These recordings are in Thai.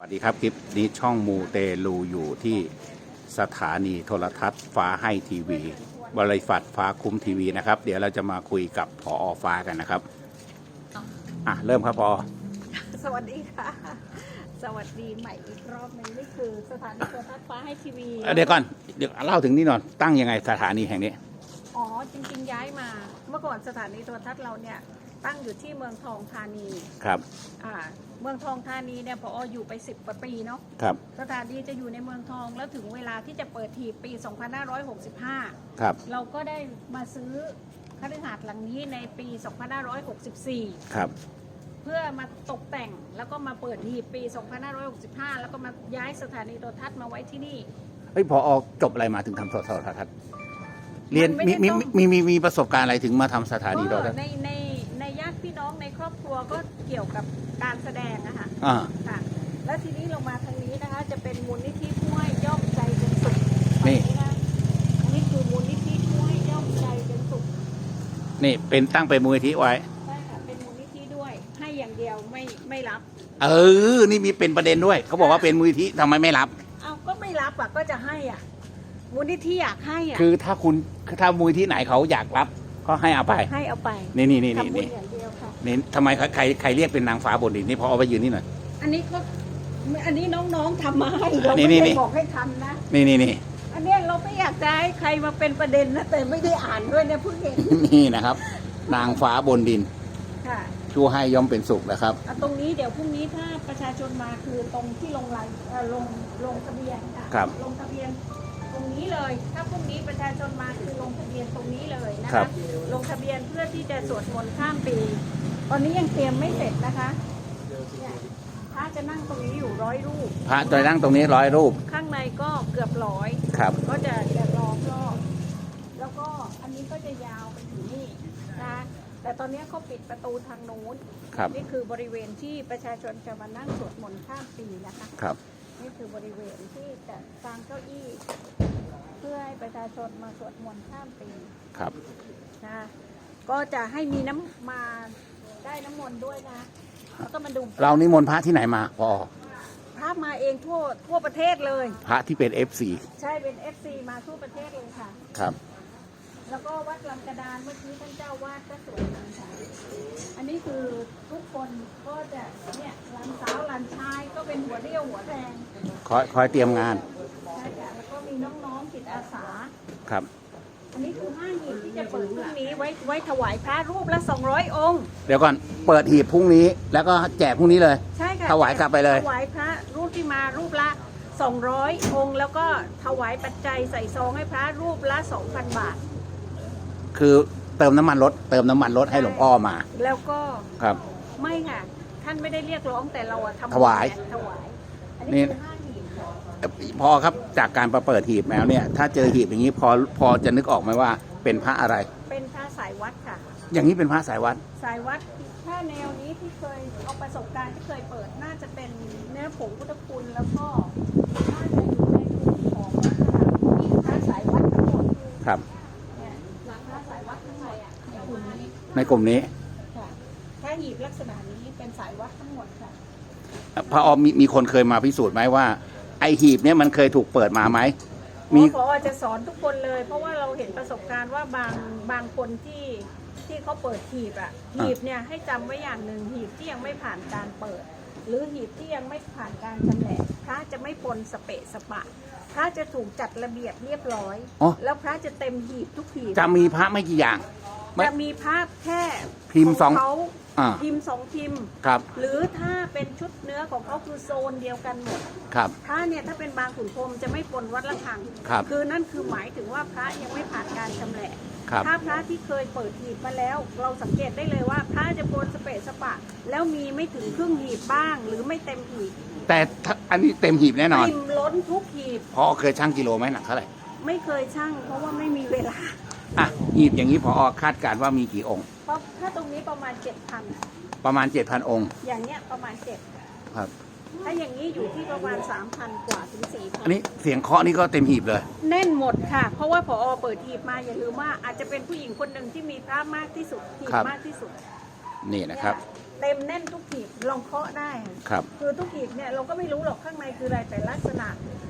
สวัสดีครับคลิปนี้ช่องมูเตลูอยู่ที่สถานีโทรทัศน์ฟ้าให้ทีวี บริษัทฟ้าคุ้มทีวีนะครับ เดี๋ยวเราจะมาคุยกับพออฟ้ากันนะครับอะเริ่มครับพอสวัสดีค่ะ สวัสดีใหม่อีกรอบหนึงนี่คือสถานีโทรทัศน์ฟ้าให้ทีวีเอ่อเดี๋ยวก่อนเดี๋ยวเล่าถึงนี่หน่อยตั้งยังไงสถานีแห่งนี้ อ๋อจริงๆย้ายมา เมื่อก่อนสถานีโทรทัศน์เราเนี่ยตั้งอยู่ที่เมืองทองธานีครับ อ่า เมืองทองธานีเนี่ยพออยู่ไป 10กว่าปีเนาะครับ สถานีจะอยู่ในเมืองทองแล้วถึงเวลาที่จะเปิดทีปี 2565 ครับ เราก็ได้มาซื้อคฤหาสน์หลังนี้ในปี 2564 ครับ เพื่อมาตกแต่งแล้วก็มาเปิดทีปี 2565 แล้วก็มาย้ายสถานีโทรทัศน์มาไว้ที่นี่เฮ้ยพออจบอะไรมาถึงทำโทรทัศน์เรียนมันมีไม่มีได้ต้องมีมีมีประสบการณ์อะไรถึงมาทำสถานีโทรก็ทัศน์ในในในญาติพี่น้องในครอบครัวก็ เกี่ยวกับการแสดงนะคะอ่า ค่ะ แล้วทีนี้เรามาทางนี้นะคะ จะเป็นมูลนิธิห้วยย่อมใจเป็นสุขนี่ ฝั่งะนี่คือมูลนิธิห้วยย่อมใจเป็นสุขนี่เป็นตั้งเป็นมูลนิธิไว้ ใช่ค่ะเป็นมูลนิธิด้วยให้อย่างเดียวไม่ไม่รับเออ นี่มีเป็นประเด็นด้วย เขาบอกว่าเป็นมูลนิธิทำไมไม่รับ เอาก็ไม่รับอะก็จะให้อะมูลนิธิอยากให้อะคือถ้าคุณถ้ามูลนิธิไหนเขาอยากรับ ก็ให้เอาไป ให้เอาไปนี่นี่นี่นี่ทำบุญนี่อย่างเดียวค่ะ นี่ทำไมใครใครใครเรียกเป็นนางฟ้าบนดินนี่พอเอาไปยืนนี่หน่อย อันนี้ก็อันนี้น้องๆทำมาให้เรานี่ไม่นี่ได้นี่บอกให้ทำนะ นี่นี่นี่ อันเนี้ยเราไม่อยากจะให้ใครมาเป็นประเด็นนะแต่ไม่ได้อ่านด้วยเนี่ยเพิ่งเห็นนี่นะครับ นางฟ้าบนดินค่ะผู้ให้ย่อมเป็นสุขนะครับอะตรงนี้เดี๋ยวพรุ่งนี้ถ้าประชาชนมาคือตรงที่ลงรายเอ่อลงลงทะเบียนค่ะครับ ลงทะเบียนตรง นี้เลย ถ้าพรุ่งนี้ประชาชนมาคือลงทะเบียนตรงนี้เลยนะครัคะบ ลงทะเบียนเพื่อที่จะสวดมนต์ข้ามปี ตอนนี้ยังเตรียมไม่เสร็จนะคะเนี่ยพระจะนั่งตรงนี้อยู่ร้อยรูป พระจะนั่งตรงนี้ร้อยรูปข้างในก็เกือบร้อย ครับ ก็จะจะล้อมรอบแล้วก็อันนี้ก็จะยาวไปถึงนี่นะแต่ตอนนี้เขาปิดประตูทางนู้นครับ นี่คือบริเวณที่ประชาชนจะมานั่งสวดมนต์ข้ามปีนะคะ ครับ นี่คือบริเวณที่จะสร้างเก้าอี้ เพื่อให้ประชาชนมาสวดมนต์ข้ามปีครับ นะก็จะให้มีน้ำมาได้น้ำมนต์ด้วยนะแล้วก็มาดูเรานิมนต์พระที่ไหนมาพอพระมาเองทั่วทั่วประเทศเลย พระที่เป็น FC ใช่เป็น FC มาทั่วประเทศเลยค่ะ ครับ แล้วก็วัดลำกระดานเมื่อกี้ท่านเจ้าวาดก็สวยงามค่ะอันนี้คือทุกคนก็จะเนี่ยหลานสาวหลานชายก็เป็นหัวเรี่ยวหัวแรง คอยคอยเตรียมงานใช่ค่ะแล้วก็ มีน้องๆจิตอาสา ครับ อันนี้คือห้าหีบที่จะเปิดพรุ่งนี้ไว้ไว้ถวายพระรูปละ200องค์ เดี๋ยวก่อนเปิดหีบพรุ่งนี้ แล้วก็แจกพรุ่งนี้เลย ใช่ค่ะถวายกลับไปเลย ถวายพระรูปที่มารูปละ200องค์ แล้วก็ถวายปัจจัยใส่ซองให้พระรูปละ2,000บาท คือเติมน้ำมันรถ เติมน้ำมันรถให้หลวงพ่อมา แล้วก็ครับ ไม่ค่ะ ท่านไม่ได้เรียกร้องแต่เราอะทำบุญถวาย ถวาย อันนี่นี้คือห้าหีบค่ะ พอครับจากการประเปิดหีบแล้วเนี่ย ถ้าเจอหีบอย่างนี้พอพอจะนึกออกไหมว่าเป็นพระอะไร เป็นพระสายวัดค่ะ อย่างนี้เป็นพระสายวัด สายวัดถ้าแนวนี้ที่เคยเอาประสบการณ์ที่เคยเปิดน่าจะเป็นเนื้อผงพุทธคุณแล้วก็น่าจะอยู่ในกลุ่มของลักษณะที่พระสายวัดทั้งหมดครับเนี่ยหลังพระสายวัดทั้งหมดอะในกลุ่มนี้ในกลุ่มนี้ค่ะถ้าหีบลักษณะนี้เป็นสายวัดทั้งหมดค่ะพระออมมีมีคนเคยมาพิสูจน์ไหมว่า ไอหีบเนี่ยมันเคยถูกเปิดมาไหมมีมีพอจะสอนทุกคนเลย เพราะว่าเราเห็นประสบการณ์ว่าบางบางคนที่ที่เขาเปิดหีบอะหีบเนี่ยให้จำไว้อย่างหนึ่งหีบที่ยังไม่ผ่านการเปิด หรือหีบที่ยังไม่ผ่านการชำแหละพระจะไม่ปนสเปะสปะ พระจะถูกจัดระเบียบเรียบร้อยอ๋อแล้วพระจะเต็มหีบทุกหีบจะมีพระไม่กี่อย่างไม่จะมีพระแค่ พิมพ์สองขเขาอ่า พิมพ์สองพิมพ์ ครับ หรือถ้าเป็นชุดเนื้อของเขาคือโซนเดียวกันหมด ครับ พระเนี่ยถ้าเป็นบางขุนพรหมจะไม่ปนวัดละคังครับคือนั่นคือหมายถึงว่าพระยังไม่ผ่านการชำแหละ ครับ ถ้าพระที่เคยเปิดหีบมาแล้ว เราสังเกตได้เลยว่าพระจะปนสเปะสปะ แล้วมีไม่ถึงครึ่งหีบบ้าง หรือไม่เต็มหีบแต่ถ้าอันนี้เต็มหีบแน่นอนเต็มล้นทุกหีบ พอเคยชั่งกิโลไหมหนักเท่าไหร่ ไม่เคยช่างเพราะว่าไม่มีเวลา อะหีบอย่างนี้พอคาดการณ์ว่ามีกี่องค์ เพราะถ้าตรงนี้ประมาณเจ็ดพันประมาณ7,000องค์ อย่างเนี้ยประมาณเจ็ดครับ ถ้าอย่างนี้อยู่ที่ประมาณสามพันกว่าถึงสี่พัอันนี้เสียงเคาะนี่ก็เต็มหีบเลย แน่นหมดค่ะ เพราะว่าพอเปิดหีบมาอย่าลืมว่าอาจจะเป็นผู้หญิงคนหนึ่งที่มีพระมากที่สุดหีบครับ มากที่สุด นี่นะครับ เเต็มแน่นทุกหีบลองเคาะได้ค่ะครับ คือทุกหีบเนี่ยเราก็ไม่รู้หรอกข้างในคืออะไรแต่ลักษณะ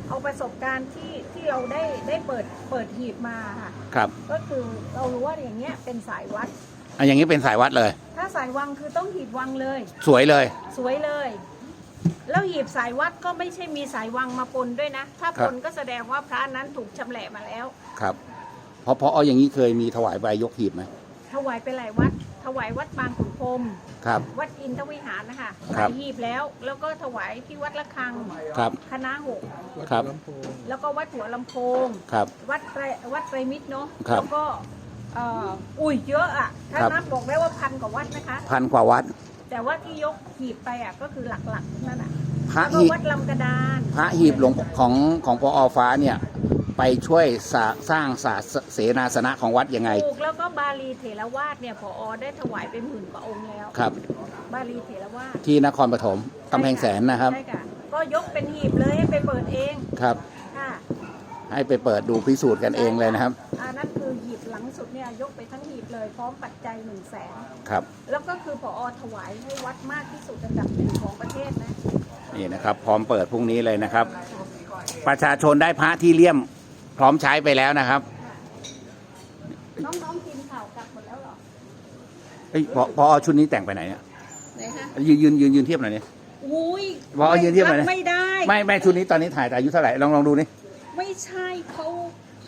เอาประสบการณ์ที่ที่เราได้ได้เปิดเปิดหีบมาค่ะครับ ก็คือเรารู้ว่าอย่างเงี้ยเป็นสายวัด อันอย่างนี้เป็นสายวัดเลย ถ้าสายวังคือต้องหีบวังเลย สวยเลย สวยเลย แล้วหีบสายวัดก็ไม่ใช่มีสายวังมาปนด้วยนะ ถ้าครัปบนก็แสดงว่าพระนั้นถูกชำแหละมาแล้ว ครับเพราะเพราะเอาอย่างนี้เคยมีถวายใบยกหีบไหมถวายไปหลายวัด ถวายวัดบางขุนพรหมครับ วัดอินทวิหารนะคะคหรัลาบยหีบแล้ว แล้วก็ถวายที่วัดละคังครับ คณะหกครับ แล้วก็วัดหัวลำโพง ครับ วัดไตรวัดไตรมิตรเนาะครับ แล้วก็เอ่ออุ้ยเยอะอะถ้าครับนับบอกได้ว่าพันกว่าวัดนะคะ พันกว่าวัด แต่ว่าที่ยกหีบไปอะก็คือหลักๆนั่นแหะพระแล้วก็หีบวัดลำกระดาน พระหีบหลวงของของพอฟ้าเนี่ย ไปช่วยสร้าสร้างศาสเสนาสนะของวัดยังไง ถูกแล้วก็บาลีเถรวาทเนี่ยพอได้ถวายไปหมื่นกว่าองค์แล้ว ครับ บาลีเถรวาทที่นครปฐมกำแพงแสนนะครับ ใช่ค่ะก็ยกเป็นหีบเลยให้ไปเปิดเองครับ ค่ะให้ไปเปิดดูพิสูจน์กันเองเลยนะครับอ่านั่นคือหีบหลังสุดเนี่ยยกไปทั้งหีบเลยพร้อมปัจจัยหนึ่งแสนครับ แล้วก็คือพอถวายให้วัดมากที่สุดอันดับหนึ่งของประเทศนะ นี่นะครับ พร้อมเปิดพรุ่งนี้เลยนะครับ ประชาชนได้พระที่เลี่ยม พร้อมใช้ไปแล้วนะครับ น้องๆกินข่าวกลับหมดแล้วเหรอเอ้ยพอพอชุดนี้แต่งไปไหนเนี่ยไหนฮะยืนยืนยืนยืนเทียบหน่อยนี่ อุ้ยพอเอายืนเทียบหน่อยนะรับไม่ได้ ไม่ไม่ชุดนี้ตอนนี้ถ่ายแต่อายุเท่าไหร่ลองลองดูนี่ ไม่ใช่เขา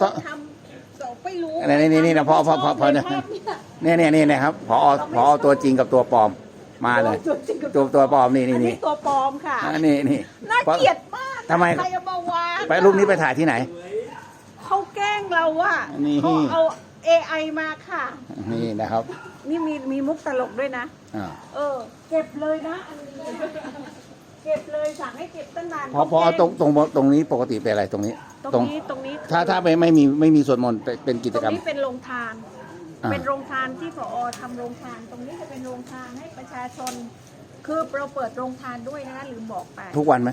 ก็เขาทำเราไม่รู้นี่นี่นี่นะพอพอพอพอ ไม่เนี่ยชบเนี่ยเนี่ยเนี่ยเนี่ยนะครับพอพอตัวจริงกับตัวปลอมมาเลย ตัวจริงกับตัวตัวปลอมนี่นี่อันนี่นี้ตัวปลอมค่ะอันนี้นี่น่าเกลียดมากทำไม ใครเอามาวางไปรูปนี้ไปถ่ายที่ไหน เขาแกล้งเราว่านี่ เขาเอา AI มาค่ะ นี่นะครับนี่มีมีมุกตลกด้วยนะ อ่าเออ เก็บเลยนะอันนี้เก็บเลยสั่งให้เก็บตั้งนานพอพอเอาตรงตรงตรงนี้ปกติเป็นอะไรตรงนี้ตรงนี้ตรงนี้ถ้าถ้าไม่ไม่มีไม่มีสวดมนต์เป็นเป็นกิตจรงกรรม นี้เป็นโรงทาน อ่า เป็นโรงทานที่ผอทำโรงทาน ตรงนี้จะเป็นโรงทานให้ประชาชน คือเราเปิดโรงทานด้วยนะคะลืมบอกไป ทุกวันไหม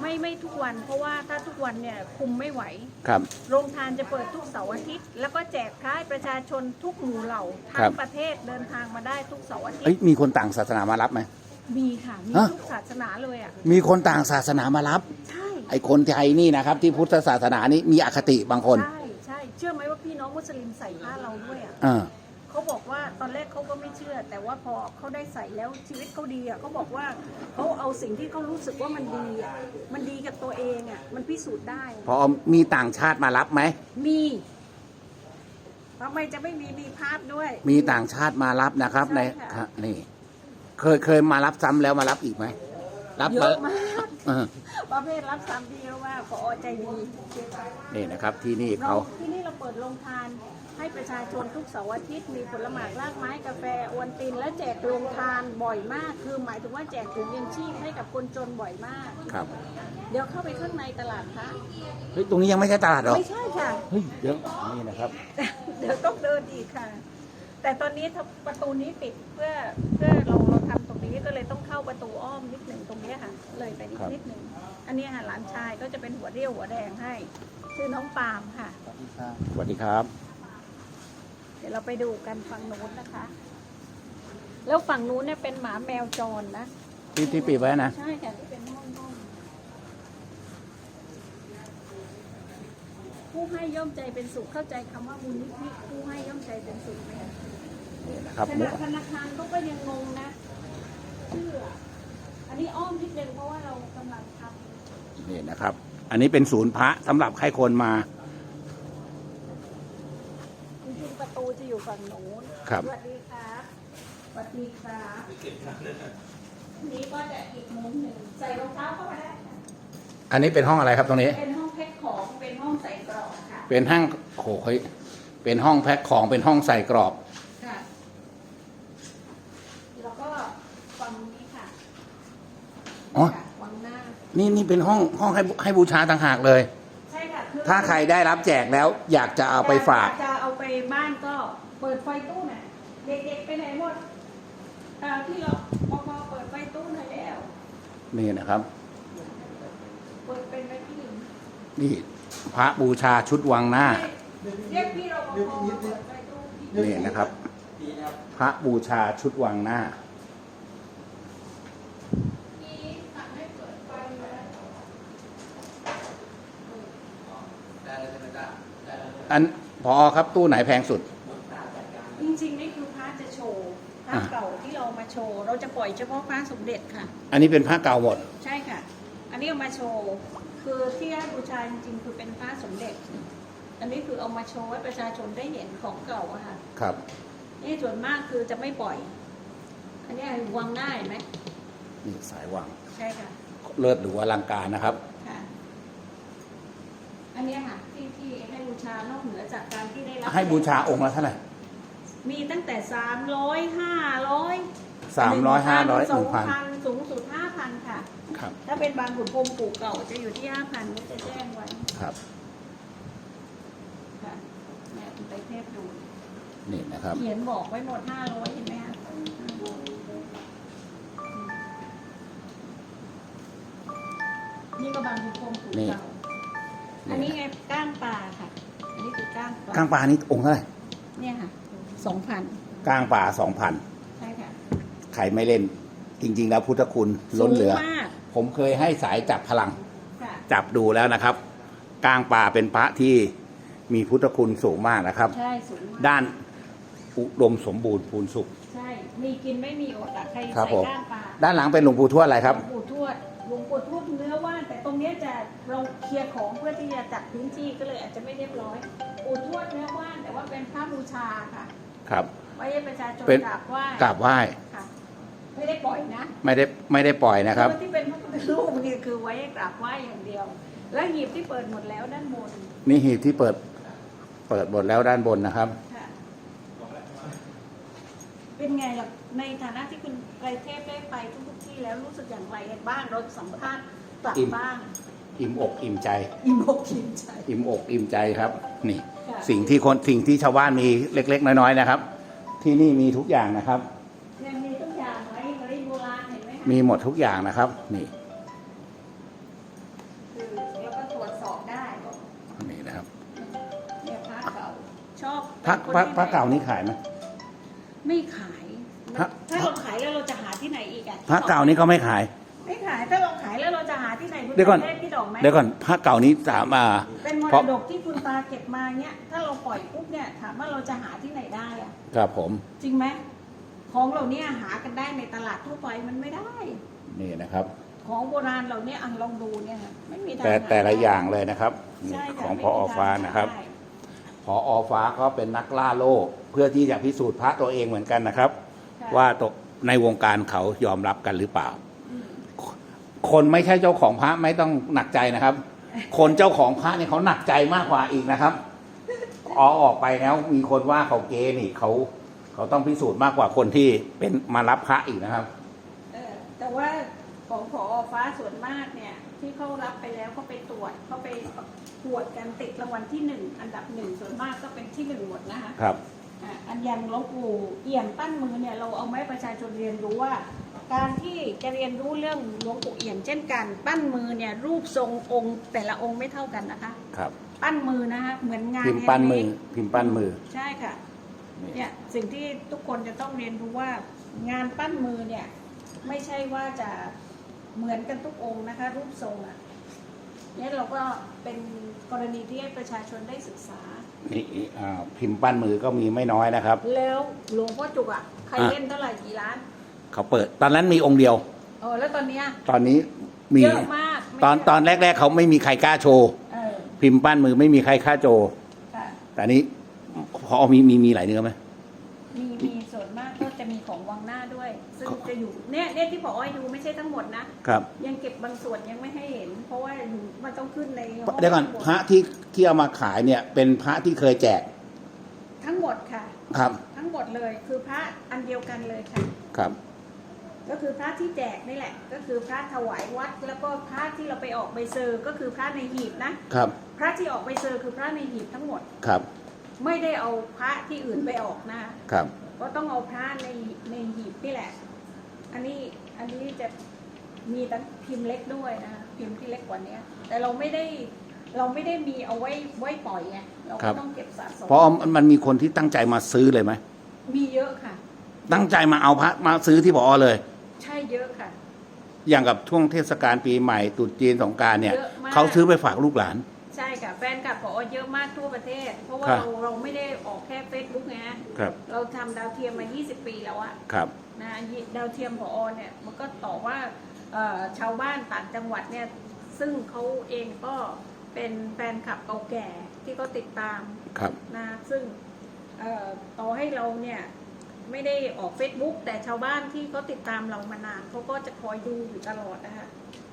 ไม่ไม่ทุกวัน เพราะว่าถ้าทุกวันเนี่ยคุมไม่ไหว ครับ โรงทานจะเปิดทุกเสาร์อาทิตย์ แล้วก็แจกพระให้ประชาชนทุกหมู่เหล่าครัทั้บ งประเทศเดินทางมาได้ทุกเสาร์อาทิตเอ้ยย์มีคนต่างศาสนามารับไหม มีค่ะ มีฮะ ทุกศาสนาเลยอะมีคนต่างศาสนามารับ ใช่ไอ้คนไทยนี่นะครับ ที่พุทธศาสนานี่มีอคติบางคนใช่ใช่เชื่อไหมว่าพี่น้องมุสลิมใส่ผ้าเราด้วยอะอ่า เขาบอกว่าตอนแรกเขาก็ไม่เชื่อ แต่ว่าพอเขาได้ใส่แล้วชีวิตเขาดีอะเขาบอกว่าเขาเอาสิ่งที่เขารู้สึกว่ามันดีอะมันดีกับตัวเองอะ มันพิสูจน์ได้ พอมีต่างชาติมารับไหม มีทำไมจะไม่มีมีภาพด้วย มีต่างชาติมารับนะครับ ในใช่ค่ะค่ะนี่ เคยเคยมารับซ้ำแล้วมารับอีกไหมรับเยมา อะมากเออประเภทรับสามดีเพราะว่าพอใจดีนี่นะครับที่นี่เราเขา ที่นี่เราเปิดโรงทาน ให้ประชาชนทุกเสาร์อาทิตย์มีผลไม้รากไม้กาแฟอวนตินและแจกโรงทานบ่อยมาก คือหมายถึงว่าแจกถุงยังชีพให้กับคนจนบ่อยมาก ครับ เดี๋ยวเข้าไปข้างในตลาดพระเฮ้ย ตรงนี้ยังไม่ใช่ตลาดหรอ ไม่ใช่ค่ะ เฮ้ย เดี๋ยว นี่นะครับ เดี๋ยวต้องเดินอีกค่ะ แต่ตอนนี้ประตูนี้ปิดเพื่อเพื่อ เนี้ยค่ะเลยไปนิดครับนิดหนึ่งอันนี้ค่ะหลานชายก็จะเป็นหัวเรี่ยวหัวแดงให้ ชื่อน้องปาล์มค่ะ สวัสดีครับ เดี๋ยวเราไปดูกันฝั่งนู้นนะคะ แล้วฝั่งนู้นเนี่ยเป็นหมาแมวจรนะที่ที่ปิดไว้นะ ใช่ค่ะที่เป็นห้องห้องผู้ให้ย่อมใจเป็นสุขเข้าใจคำว่ามูลนิธิผู้ให้ย่อมใจเป็นสุขไหมคะนี่นะครับขณะธนาคารเขาก็ยังงงนะชื่อ อะอันนี้อ้อมนิดนึงเพราะว่าเรากำลังทนี่นะครับ อันนี้เป็นศูนย์พระสำหรับให้คนมาำจริงๆประตูจะอยู่ฝั่งโน้นครับ สวัสดีครับสวัสดีครับอันนี้ก็จะอีกมุมหนึ่งใส่รองเท้าเข้ามาได้ค่ะอันนี้เป็นห้องอะไรครับตรงนี้ เป็นห้องแพ็คของเป็นห้องใส่กรอบค่ะ เป็นห้างโอ้โหเฮ้ยเป็นห้องแพ็คของเป็นห้องใส่กรอบ ค่ะ แล้วก็ฝั่งนี้ค่ะ อ๋อ ค่ะวังห น้านี่นี่เป็นห้องห้องให้ให้บูชาต่างหากเลย ใช่ค่ะอถ้าใครได้รับแจกแล้ว อยากจะเอาไปฝาก จะเอาไปบ้านก็เปิดไฟตู้น่ะ เด็กๆไปไหนหมดอ่าที่เราพอพอเปิดไฟตู้หน่อยแล้ว นี่นะครับ เปิดเป็นไหมพี่นี่พระบูชาชุดวังหน้า เรียกพี่รปภมาเปิดไฟตู้พี่ นี่นะครับ พระบูชาชุดวังหน้า อันพอครับตู้ไหนแพงสุด จริงๆ นี่คือพระจะโชว์พระอะ เก่าที่เรามาโชว์ เราจะปล่อยเฉพาะพระสมเด็จค่ะ อันนี้เป็นพระเก่าหมด ใช่ค่ะ อันนี้เอามาโชว์ คือที่ให้บูชาจริงๆ คือเป็นพระสมเด็จ อันนี้คือเอามาโชว์ให้ประชาชนได้เห็นของเก่าอะค่ะ ครับ นี่ส่วนมากคือจะไม่ปล่อย อันนี้วางง่ายไหมนี่สายวังใช่ค่ะ เลิศหรูอลังการนะครับค่ะ อันเนี้ยค่ะที่ที่ให้บูชานอกเหนือจากการที่ได้รับให้บูชาองค์ละเท่าไหร่มีตั้งแต่สามร้อยห้าร้อยสามร้อยห้าร้อยหสอนึ่งงพันพันสูงสุดห้าพันค่ะ ครับ ถ้าเป็นบางขุนพรหมปู่เก่าจะอยู่ที่ห้าพันก็จะแจ้งไว้ครับค่ะแม่คุณไปเทพดูนี่นะครับ เขียนบอกไว้หมดห้าร้อยเห็นไหมคะนี่ก็บางขุนพรหมปู่นี่เก่า อันนี้ไงก้างปลาค่ะ อันนี้คือก้างปลาก้างปลานี่องค์เท่าไหร่เนี่ยค่ะสองพันก้างปลาสองพันใช่ค่ะใครไม่เล่น จริง ๆ แล้วพุทธคุณล้นเหลือ สูงมากผมเคยให้สายจับพลัง ค่ะจับดูแล้วนะครับก้างปลาเป็นพระที่มีพุทธคุณสูงมากนะครับ ใช่สูงมากด้านอุดมสมบูรณ์พูนสุข ใช่มีกินไม่มีอดอะใครครับใส่ผม ก้างปลาด้านหลังเป็นหลวงปู่ทวดอะไรครับหลวงปู่ทวด หลวงปู่ทวดเนื้อว่านแต่ตรงเนี้ยจะเราเคลียร์ของเพื่อที่จะจัดพื้นที่ก็เลยอาจจะไม่เรียบร้อยปู่ทวดเนื้อว่านแต่ว่าเป็นพระบูชาค่ะ ครับ ไว้ให้ประชาชนเป็น กราบไหว้กราบไหว้ค่ะ ไม่ได้ปล่อยนะไม่ได้ไม่ได้ปล่อยนะครับตัวที่เป็นพระพุทธรูปนี่คือไว้ให้กราบไหว้อย่างเดียว แล้วหีบที่เปิดหมดแล้วด้านบนนี่หีบที่เปิด เปิดหมดแล้วด้านบนนะครับ ค่ะ เป็นไงล่ะในฐานะที่คุณไกรเทพได้ไปทุกๆ ที่แล้วรู้สึกอย่างไรกันบ้างเราสัมภาษณ์กลับอิ่มบ้าง อิ่มอกอิ่มใจ อิ่มอกอิ่มใจ อิ่มอกอิ่มใจครับ นี่ค่ะสิ่งที่คนสิ่งที่ชาวบ้านมีเล็ก ๆ น้อยๆนะครับ ที่นี่มีทุกอย่างนะครับยังมีทุกอย่างไว้ไว้โบราณเห็นไหมคะมีหมดทุกอย่างนะครับ นี่คือแล้วก็ตรวจสอบได้นี่นะครับเนี่ยพระเก่าชอบพระพระคนที่พระเก่านี่ขายไหมไม่ขายพระถ้าเราขายแล้วเราจะหาที่ไหนอีกอะ พระเก่านี่ก็ไม่ขาย ไม่ขายถ้าเราขายแล้วเราจะหาที่ไหนคุณเดี๋ยวก่อน ได้พี่ดอกไหมเดี๋ยวก่อนพระเก่านี้สามอ่าเป็นมเพรราะดกที่คุณตาเก็บมาเนี้ยถ้าเราปล่อยปุ๊บเนี่ยถามว่าเราจะหาที่ไหนได้อะครับผมจริงไหมของเหล่านี้หากันได้ในตลาดทั่วไปมันไม่ได้ นี่นะครับ ของโบราณเหล่านี้อะลองดูเนี่ยค่ะไม่มีทางแต่หาแต่ละได้อย่างเลยนะครับนี่ใช่ค่ะของไม่พอมีทงฟ้านะครับหได้พอฟ้าก็เป็นนักล่าโลกเพื่อที่จะพิสูจน์พระตัวเองเหมือนกันนะครับ ค่ะ ว่าตก ในวงการเขายอมรับกันหรือเปล่าอืมคนไม่ใช่เจ้าของพระไม่ต้องหนักใจนะครับ คนเจ้าของพระเนี่ยเขาหนักใจมากกว่าอีกนะครับออกออกไปแล้วมีคนว่าเขาเกย์นี่เขาเขาต้องพิสูจน์มากกว่าคนที่เป็นมารับพระอีกนะครับเออแต่ว่าของพอฟ้าส่วนมากเนี่ย ที่เขารับไปแล้วเขาไปตรวจเขาไปตรวจกันติดรางวัลที่หนึ่งอันดับหนึ่งส่วนมากก็เป็นที่หนึ่งหมดนะคะครับ อะอันอยังหลวงปู่เอี่ยมปั้นมือเนี่ยเราเอาไมาให้ประชาชนเรียนรู้ว่า การที่จะเรียนรู้เรื่องหลวงปู่เอี่ยม เช่นกัน ปั้นมือเนี่ยรูปทรงองค์แต่ละองค์ไม่เท่ากันนะคะ ครับ ปั้นมือนะคะเหมือนงานพิมพ์ปั้นมือแฮด์เดพิมพ์ปั้นมือ ใช่ค่ะนี่เนี่ยสิ่งที่ทุกคนจะต้องเรียนรู้ว่างานปั้นมือเนี่ย ไม่ใช่ว่าจะเหมือนกันทุกองค์นะคะ รูปทรงอะเนี่ยเราก็เป็นกรณีที่ให้ประชาชนได้ศึกษา นี่อ่าพิมพ์ปั้นมือก็มีไม่น้อยนะครับ แล้วหลวงพ่อจุกอะใครอะเล่นเท่าไหร่กี่ล้านเขาเปิด ตอนนั้นมีองค์เดียว เออแล้วตอนเนี้ยตอนนี้มี เยอะมากไม่ตอนใช่ตอนแรก ๆ เขาไม่มีใครกล้าโชว์ เออพิมพ์ปั้นมือไม่มีใครกล้าโชว์ค่ะ แต่อันนี้พอมีมีมีหลายเนื้อไหมมีมีส่วนมากก็จะมีของวังหน้าด้วย ซึ่งจะอยู่เนี่ยเนี่ยที่บอกให้ดูไม่ใช่ทั้งหมดนะครับ ยังเก็บบางส่วนยังไม่ให้เห็น เพราะว่ามันต้องขึ้นในห้งเดี๋ยวก่อนพระที่ที่เอามาขายเนี่ย เป็นพระที่เคยแจกทั้งหมดค่ะ ครับ ทั้งหมดเลยคือพระอันเดียวกันเลยค่ะ ครับ ก็คือพระที่แจกนี่แหละ ก็คือพระถวายวัด แล้วก็พระที่เราไปออกใบเซอร์ก็คือพระในหีบนะครับ พระที่ออกใบเซอร์คือพระในหีบทั้งหมด ครับ ไม่ได้เอาพระที่อื่นไปออกนะคะครับ ก็ต้องเอาพระในในหีบนี่แหละ อันนี้อันนี้จะมีตั้งพิมพ์เล็กด้วยนะคะพิมพ์ที่เล็กกว่านี้แต่เราไม่ได้เราไม่ได้มีเอาไว้ไว้ปล่อยไงเราครัก็บต้องเก็บสะสมเพราะมันมีคนที่ตั้งใจมาซื้อเลยไหมมีเยอะค่ะ ตั้งใจมาเอาพระมาซื้อที่พอเลย ใช่เยอะค่ะ อย่างกับช่วงเทศกาลปีใหม่ตรุษจีนสงกรารเนี่ยเยอะมากเขาซื้อไปฝากลูกหลานใช่ใช่ค่ะแฟนคลับพอเยอะมากทั่วประเทศ เพราะว่าครับ เราเราไม่ได้ออกแค่เฟซบุ๊กไงฮะครับเราทำดาวเทียมมา 20 ปีแล้วอะครับ นะดาวเทียมพอเนี่ยมันก็ต่อว่าเอ่อชาวบ้านต่างจังหวัดเนี่ยซึ่งเขาเองก็เป็นแฟนคลับเก่าแก่ที่เขาติดตาม ครับ นะซึ่งเอ่อต่อให้เราเนี่ยไม่ได้ออก Facebook แต่ชาวบ้านที่เขาติดตามเรามานานเขาก็จะคอยดูอยู่ตลอดนะคะ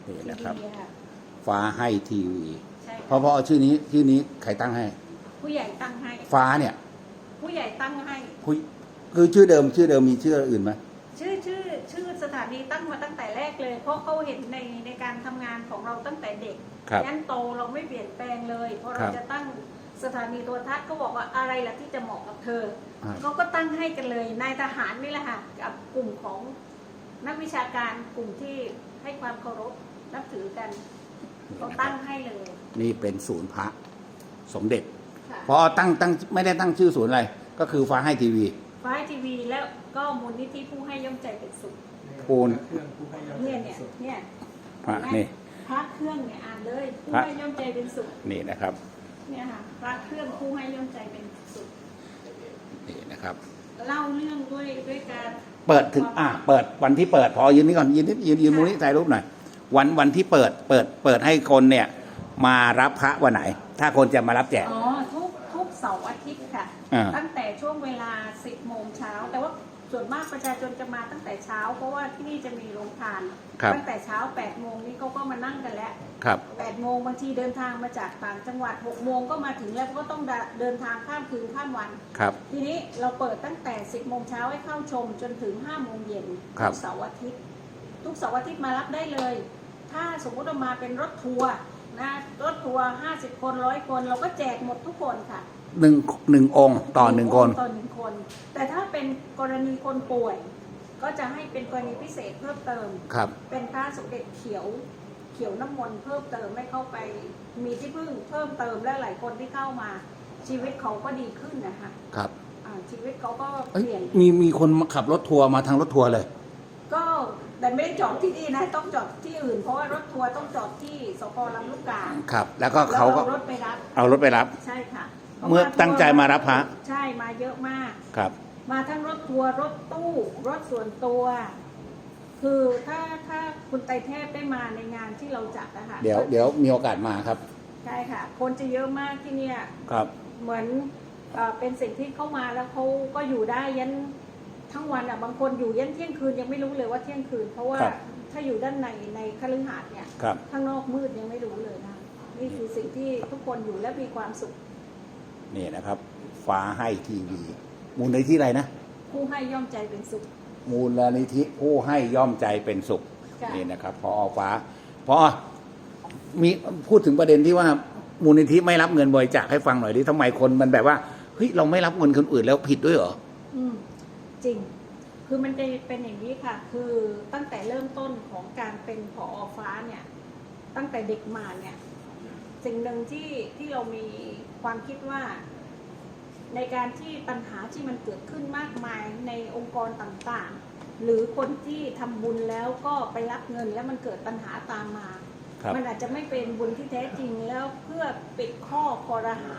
นี่ทีนะครับวีค่ะ ฟ้าให้ทีวีใช่เพราะเพราะเอาชื่อนี้ชื่อนี้ใครตั้งให้ ผู้ใหญ่ตั้งให้ ฟ้าเนี่ยผู้ใหญ่ตั้งให้ ผู้คือชื่อเดิมชื่อเดิมมีชื่ออื่นไหมชื่อชื่อชื่อสถานีตั้งมาตั้งแต่แรกเลย เพราะเขาเห็นในในการทำงานของเราตั้งแต่เด็กครับ ยันโตเราไม่เปลี่ยนแปลงเลยพอคเรารับจะตั้งสถานีโทรทัศน์ก็บอกว่าอะไรล่ะที่จะเหมาะกับเธออ่า เขาก็ตั้งให้กันเลยนายทหารนี่แหละค่ะกับกลุ่มของนักวิชาการกลุ่มที่ให้ความเคารพนับถือกัน เขาตั้งให้เลย นี่เป็นศูนย์พระสมเด็จค่ะพอตั้งตั้งไม่ได้ตั้งชื่อศูนย์อะไร ก็คือฟ้าให้ทีวี ฟ้ายทีวีแล้วก็มูลนิธิผู้ให้ย่อมใจเป็นสุขปูนเนี่ยเนี่ยเนี่ยพระนี่ พระเครื่องเนี่ยอ่านเลยผู้พระ ให้ย่อมใจเป็นสุขนี่นะครับ เนี่ยค่ะพระเครื่องผู้ให้ย่อมใจเป็นสุขนี่นะครับ เล่าเรื่องด้วยด้วยการ เปิดถึงอะเปิดวันที่เปิดพอยืนนี่ก่อนยืนนิดยืนยืนมุมนี้ถ่ายรูปหน่อย วันวันที่เปิดเปิดเปิดให้คนเนี่ยมารับพระวันไหน ถ้าคนจะมารับแจก อ๋อทุกทุกเสาร์อาทิตย์ค่ะ อ่า ตั้งแต่ช่วงเวลา 10โมงเช้า แต่ว่าส่วนมากประชาชนจะมาตั้งแต่เช้า เพราะว่าที่นี่จะมีโรงทาน ครับ ตั้งแต่เช้า8โมงนี้เขาก็มานั่งกันแล้วครับ 8โมงบางทีเดินทางมาจากต่างจังหวัด6โมงก็มาถึงแล้วก็ต้องเดินทางข้ามคืนข้ามวัน ครับ ทีนี้เราเปิดตั้งแต่ 10โมงเช้าให้เข้าชมจนถึง5โมงเย็นครับ ทุกเสาร์อาทิตย์ ทุกเสาร์อาทิตย์มารับได้เลย ถ้าสมมุติเรามาเป็นรถทัวร์นะรถทัวร์50คนร้อยคน เราก็แจกหมดทุกคนค่ะหนึ่งหนึ่งองค์ต่อหนึ่งคน ต่อหนึ่งคน แต่ถ้าเป็นกรณีคนป่วย ก็จะให้เป็นกรณีพิเศษเพิ่มเติม ครับ เป็นพระสมเด็จเขียวเขียวน้ำมนต์เพิ่มเติมไม่เข้าไปมีที่พึ่งเพิ่มเติมและหลายคนที่เข้ามา ชีวิตเขาก็ดีขึ้นนะคะครับอ่าชีวิตเขาก็เอ้ยเปลี่ยนมีมีคนมาขับรถทัวร์มาทางรถทัวร์เลย ก็ แต่ไม่ได้จอดที่นี่นะต้องจอดที่อื่น เพราะว่ารถทัวร์ต้องจอดที่สพลำลูกกาครับ แล้วก็เขาก็แล้วอรถไปรับ เอารถไปรับ ใช่ค่ะเมื่อตั้งใจมารับพระใช่มาเยอะมาก ครับ มาทั้งรถทัวร์รถตู้รถส่วนตัว คือถ้าถ้าคุณไตรเทพได้มาในงานที่เราจัดนะคะเดี๋ยวเดี๋ยวมีโอกาสมาครับ ใช่ค่ะ คนจะเยอะมากที่เนี่ย ครับ เหมือนเอ่อเป็นสิ่งที่เข้ามาแล้วเขาก็อยู่ได้ยัน ทั้งวันอะบางคนอยู่ยันเที่ยงคืนยังไม่รู้เลยว่าเที่ยงคืน เพราะว่าครับถ้าอยู่ด้านในในคฤหาสน์เนี่ยครับ ข้างนอกมืดยังไม่รู้เลยนะนี่คือสิ่งที่ทุกคนอยู่และมีความสุขนี่นะครับ ฟ้าให้ทีวี มูลนิธิอะไรนะ ผู้ให้ย่อมใจเป็นสุข มูลนิธิผู้ให้ย่อมใจเป็นสุขค่ะ นี่นะครับพอฟ้าพอมีพูดถึงประเด็นที่ว่ามูลนิธิไม่รับเงินบริจาคให้ฟังหน่อยดิทำไมคนมันแบบว่าเฮ้ยเราไม่รับเงินคนอื่นแล้วผิดด้วยเหรอ อืม จริง คือมันจะเป็นอย่างนี้ค่ะ คือตั้งแต่เริ่มต้นของการเป็นผอฟ้าเนี่ย ตั้งแต่เด็กมาเนี่ย สิ่งหนึ่งที่ที่เรามีความคิดว่า ในการที่ปัญหาที่มันเกิดขึ้นมากมายในองค์กรต่างๆ หรือคนที่ทำบุญแล้วก็ไปรับเงินแล้วมันเกิดปัญหาตามมาครับมันอาจจะไม่เป็นบุญที่แท้จริงแล้วเพื่อปิดข้อคอรหา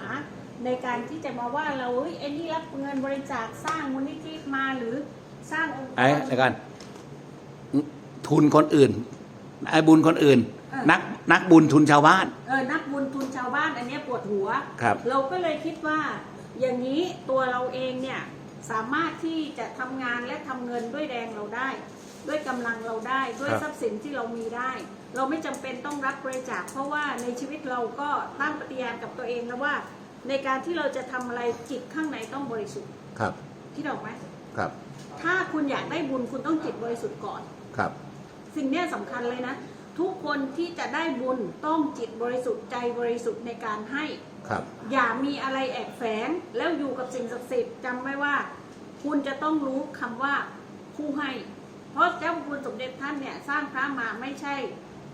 ในการที่จะมาว่าเราเฮ้ยไอ้นี่รับเงินบริจาคสร้างมูลนิธิมาหรือสร้างองค์กไอ้รในกันทุนคนอื่น ไอ้บุญคนอื่น เออ นักนักบุญทุนชาวบ้าน เออนักบุญทุนชาวบ้านอันเนี้ยปวดหัว ครับ เราก็เลยคิดว่า อย่างนี้ตัวเราเองเนี่ยสามารถที่จะทำงานและทำเงินด้วยแรงเราได้ ด้วยกำลังเราได้ด้วยครับทรัพย์สินที่เรามีได้ เราไม่จำเป็นต้องรับบริจาคเพราะว่าในชีวิตเราก็ตั้งปฏิญาณกับตัวเองนะว่า ในการที่เราจะทำอะไรจิตข้างในต้องบริสุทธิ์ครับคิดออกไหมครับ ถ้าคุณอยากได้บุญคุณต้องจิตบริสุทธิ์ก่อนครับ สิ่งเนี้ยสำคัญเลยนะ ทุกคนที่จะได้บุญต้องจิตบริสุทธิ์ใจบริสุทธิ์ในการให้ครับ อย่ามีอะไรแอบแฝงแล้วอยู่กับสิ่งศักดิ์สิทธิ์จำไว้ว่า คุณจะต้องรู้คำว่าผู้ให้ เพราะเจ้าคุณสมเด็จท่านเนี่ยสร้างพระมาไม่ใช่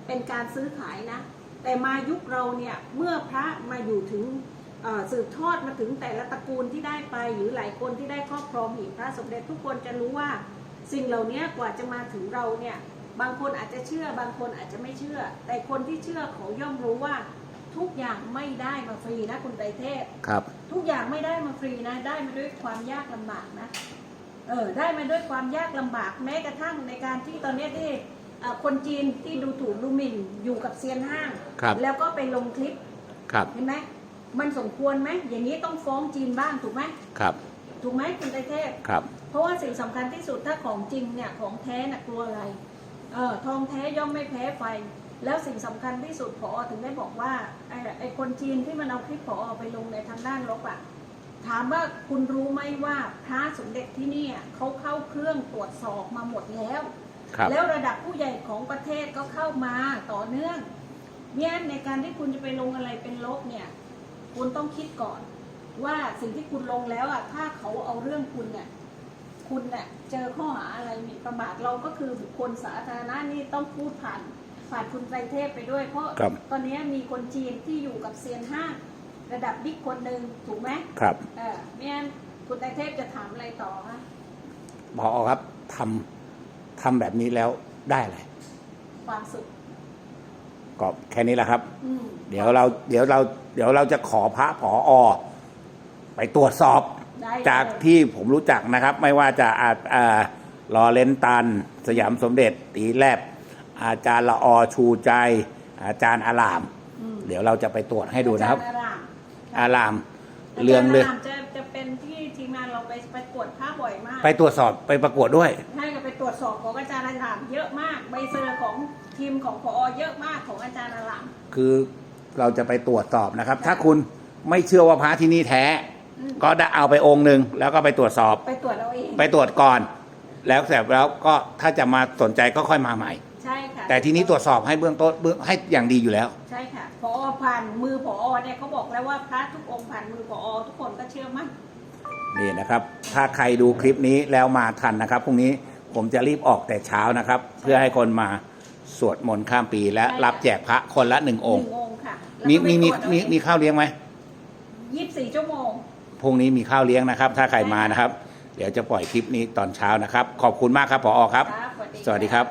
เป็นการซื้อขายนะ แต่มายุคเราเนี่ยเมื่อพระมาอยู่ถึงเอ่อ สืบทอดมาถึงแต่ละตระกูลที่ได้ไปหรือหลายคนที่ได้ครอบครองหีบพระสมเด็จทุกคนจะรู้ว่า สิ่งเหล่านี้กว่าจะมาถึงเราเนี่ยบางคนอาจจะเชื่อบางคนอาจจะไม่เชื่อ แต่คนที่เชื่อเขาย่อมรู้ว่าทุกอย่างไม่ได้มาฟรีนะคุณไตรเทพครับ ทุกอย่างไม่ได้มาฟรีนะ ได้มาด้วยความยากลำบากนะเออได้มาด้วยความยากลำบากแม้กระทั่งในการที่ตอนเนี้ยที่เอ่อคนจีนที่ดูถูกดูหมิ่นอยู่กับเซียนห้างครับแล้วก็ไปลงคลิปครับเห็นไหม มันสมควรไหมอย่างนี้ต้องฟ้องจีนบ้างถูกไหมครับ ถูกไหมคุณไตรเทพครับ เพราะว่าสิ่งสำคัญที่สุดถ้าของจริงเนี่ยของแท้น่ะกลัวอะไรเออทองแท้ย่อมไม่แพ้ไฟ แล้วสิ่งสำคัญที่สุดพอถึงได้บอกว่าไอ้ไอ้คนจีนที่มันเอาคลิปพอไปลงในทางด้านลบอะถามว่าคุณรู้ไหมว่าพระสมเด็จที่เนี่ยเขาเข้าเครื่องตรวจสอบมาหมดแล้วครับแล้วระดับผู้ใหญ่ของประเทศก็เข้ามาต่อเนื่องเนี่ยในการที่คุณจะไปลงอะไรเป็นลบเนี่ย คุณต้องคิดก่อน ว่าสิ่งที่คุณลงแล้วอะถ้าเขาเอาเรื่องคุณเนี่ยคุณเนี่ยเจอข้อหาอะไรหมีประมาทเราก็คือบุคคลสาธารณะนี่ต้องพูดผ่านผ่านคุณไตรเทพไปด้วย เพราะครับ ตอนนี้มีคนจีนที่อยู่กับเซียนห้างระดับบิ๊กคนหนึ่งถูกไหมครับ เออไม่งั้นคุณไตรเทพจะถามอะไรต่อคะพอครับทำทำแบบนี้แล้วได้อะไรความสุขก็แค่นี้แหละครับ อืม เดี๋ยวเราเดี๋ยวเรา เดี๋ยวเราจะขอพระผออไปตรวจสอบได้จากเลยที่ผมรู้จักนะครับ ไม่ว่าจะอาอ่ารอเลนตัน สยามสมเด็จตีแลบ อาจารย์ละออชูใจ อาจารย์อาราม อืมเดี๋ยวเราจะไปตรวจให้ดูนะครับ อาจารย์อารามอารามเรืองเลยาจารจะจะเป็นที่ทีมงานเราไปไปตรวจภาพบ่อยมากไปตรวจสอบไปประกวดด้วย ให้กับไปตรวจสอบของอาจารย์อารามเยอะมากใบเซอร์ของทีมของพอเยอะมากของอาจารย์อาราม คือ เราจะไปตรวจสอบนะครับ ถ้าคุณไม่เชื่อว่าพระที่นี่แท้อืมก็ได้เอาไปองค์หนึ่งแล้วก็ไปตรวจสอบ ไปตรวจเราเอง ไปตรวจก่อน แล้วเสร็จแล้วก็ถ้าจะมาสนใจก็ค่อยมาใหม่ ใช่ค่ะแต่ทีนี้ตรวจสอบให้เบื้องต้นเบื้องให้อย่างดีอยู่แล้ว ใช่ค่ะพอผ่านมือพอเนี่ยเขาบอกแล้วว่าพระทุกองค์ผ่านมือพอทุกคนก็เชื่อมั่นนี่นะครับ ถ้าใครดูคลิปนี้แล้วมาทันนะครับพรุ่งนี้ผมจะรีบออกแต่เช้านะครับ เพื่อให้คนมาสวดมนต์ข้ามปีและใช่ค่ะรับแจกพระคนละหนึ่งหองค์ นึ่งองค์ค่ะมีมีมีมีมีข้าวเลี้ยงไหมยี่สิบสี่ชั่วโมง พรุ่งนี้มีข้าวเลี้ยงนะครับ ถ้าใครมานะครับ เดี๋ยวจะปล่อยคลิปนี้ตอนเช้านะครับ ขอบคุณมากครับผอครับ ครับสวัสดีครับ